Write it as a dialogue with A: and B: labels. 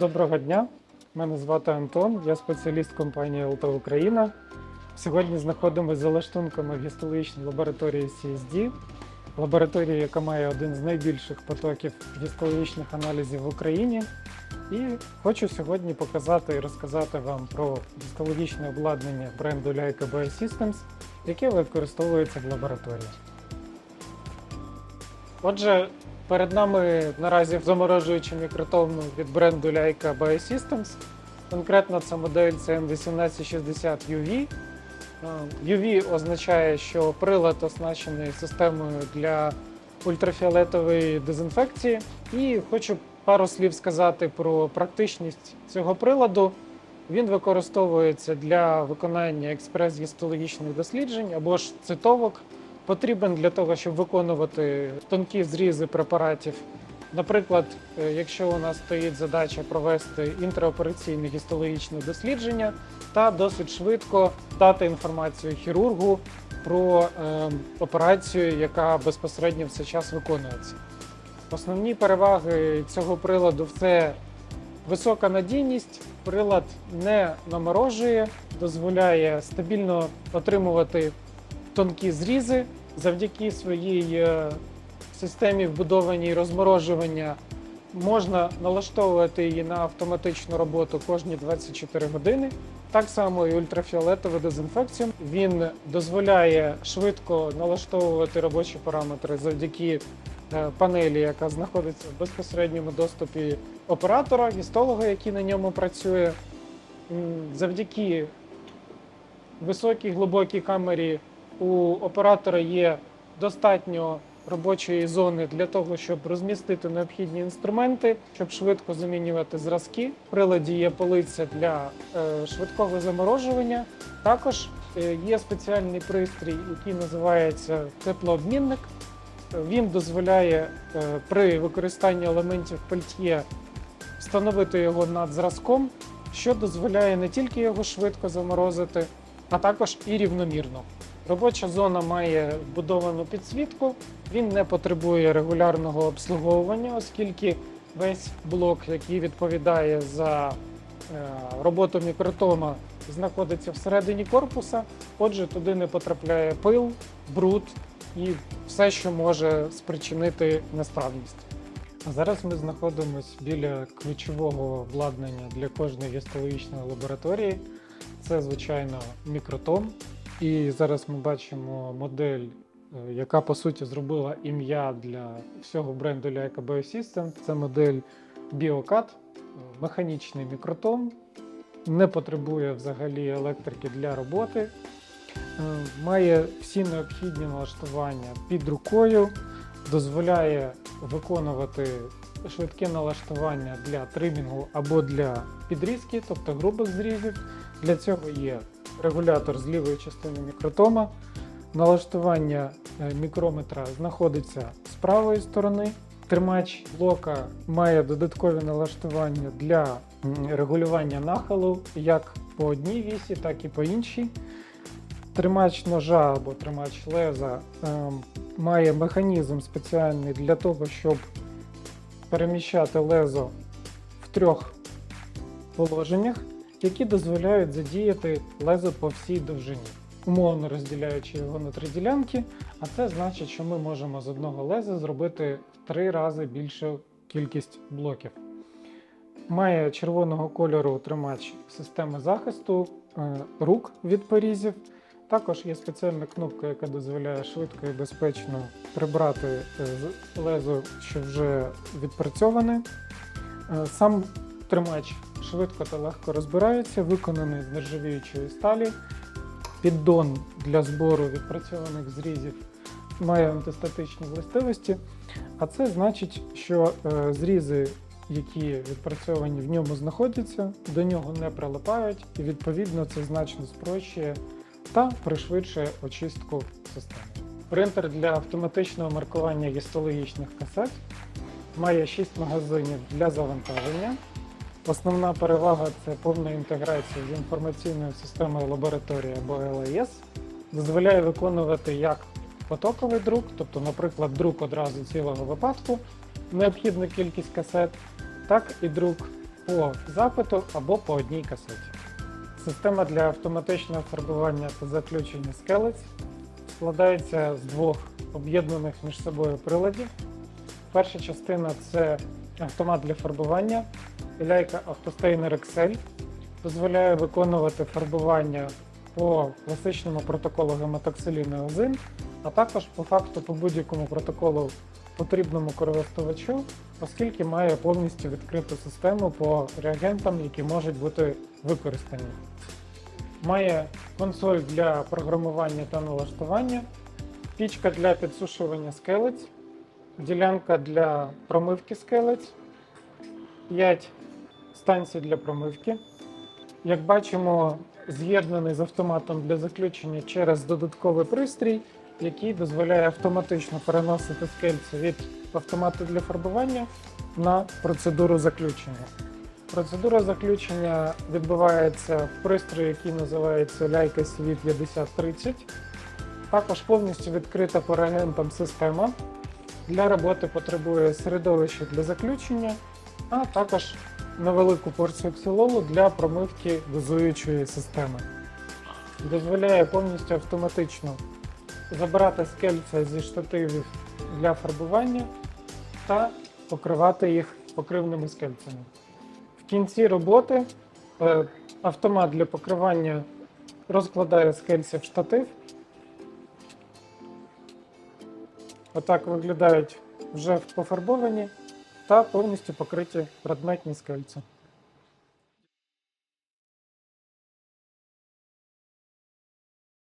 A: Доброго дня. Мене звати Антон, я спеціаліст компанії ЛТ Україна. Сьогодні знаходимося за лаштунками в гістологічній лабораторії CSD, лабораторії, яка має один з найбільших потоків гістологічних аналізів в Україні. І хочу сьогодні показати і розказати вам про гістологічне обладнання бренду Leica Biosystems, яке використовується в лабораторії. Отже, перед нами наразі заморожуючий мікротом від бренду Leica Biosystems. Конкретно це модель CM1860 UV. Е, UV означає, що прилад оснащений системою для ультрафіолетової дезінфекції. І хочу пару слів сказати про практичність цього приладу. Він використовується для виконання експрес-гістологічних досліджень або ж цитовок. Потрібен для того, щоб виконувати тонкі зрізи препаратів. Наприклад, е, якщо у нас стоїть задача провести інтраопераційне гістологічне дослідження та досить швидко дати інформацію хірургу про е, операцію, яка безпосередньо в цей час виконується. Основні переваги цього приладу це висока надійність, прилад не наморожує, дозволяє стабільно отримувати тонкі зрізи завдяки своїй е, системі вбудованій розморожування. Можна налаштовувати її на автоматичну роботу кожні 24 години. Так само і ультрафіолетову дезінфекцію. Він дозволяє швидко налаштовувати робочі параметри завдяки е, панелі, яка знаходиться в безпосередньому доступі оператора, гістолога, який на ньому працює. Завдяки високій глибокій камері у оператора є достатньо робочої зони для того, щоб розмістити необхідні інструменти, щоб швидко замінювати зразки. В приладі є полиця для е, швидкого заморожування. Також е, є спеціальний пристрій, який називається теплообмінник. Він дозволяє е, при використанні елементів пельтє встановити його над зразком, що дозволяє не тільки його швидко заморозити, а також і рівномірно. Робоча зона має вбудовану підсвітку, він не потребує регулярного обслуговування, оскільки весь блок, який відповідає за е, роботу мікротома, знаходиться всередині корпуса. Отже, туди не потрапляє пил, бруд і все, що може спричинити несправність. А зараз ми знаходимося біля ключового обладнання для кожної гістологічної лабораторії. Це, звичайно, мікротом. І зараз ми бачимо модель, е, яка по суті зробила ім'я для всього бренду Leica Biosystems. Це модель BioCat, е, механічний мікротом, не потребує взагалі електрики для роботи. Е, Має всі необхідні налаштування під рукою, дозволяє виконувати швидке налаштування для тримінгу або для підрізки, тобто грубих зрізів. Для цього є регулятор з лівої частини мікротома. Налаштування е, мікрометра знаходиться з правої сторони. Тримач блока має додаткові налаштування для регулювання нахилу як по одній вісі, так і по іншій. Тримач ножа або тримач леза ем, має механізм спеціальний для того, щоб переміщати лезо в трьох положеннях, які дозволяють задіяти лезо по всій довжині, умовно розділяючи його на три ділянки. А це значить, що ми можемо з одного леза зробити в три рази більшу кількість блоків. Має червоного кольору тримач системи захисту е, рук від порізів. Також є спеціальна кнопка, яка дозволяє швидко і безпечно прибрати е, лезо, що вже відпрацьоване. Е, Сам тримач швидко та легко розбирається, виконаний з нержавіючої сталі. Піддон для збору відпрацьованих зрізів має антистатичні властивості, а це значить, що е, зрізи, які відпрацьовані в ньому знаходяться, до нього не прилипають, і відповідно це значно спрощує та пришвидшує очистку системи. Принтер для автоматичного маркування гістологічних касет має 6 магазинів для завантаження. Основна перевага це повна інтеграція з інформаційною системою лабораторії або LAS. Дозволяє виконувати як потоковий друк, тобто, наприклад, друк одразу цілого випадку, необхідну кількість касет, так і друк по запиту або по одній касеті. Система для автоматичного фарбування та заключення скелець складається з двох об'єднаних між собою приладів. Перша частина це автомат для фарбування, ляйка Автостейнер Excel дозволяє виконувати фарбування по класичному протоколу гематоксиліну озин, а також по факту по будь-якому протоколу потрібному користувачу, оскільки має повністю відкриту систему по реагентам, які можуть бути використані. Має консоль для програмування та налаштування, пічка для підсушування скелець, ділянка для промивки скелець, 5 станцій для промивки. Як бачимо, з'єднаний з автоматом для заключення через додатковий пристрій, який дозволяє автоматично переносити скельце від автомату для фарбування на процедуру заключення. Процедура заключення відбувається в пристрої, який називається Leica CV5030. Також повністю відкрита по реагентам система. Для роботи потребує середовище для заключення, а також невелику порцію ксилолу для промивки дозуючої системи. Дозволяє повністю автоматично забирати скельця зі штативів для фарбування та покривати їх покривними скельцями. В кінці роботи е, автомат для покривання розкладає скельця в штатив. Отак виглядають вже пофарбовані та повністю покриті предметні скельця.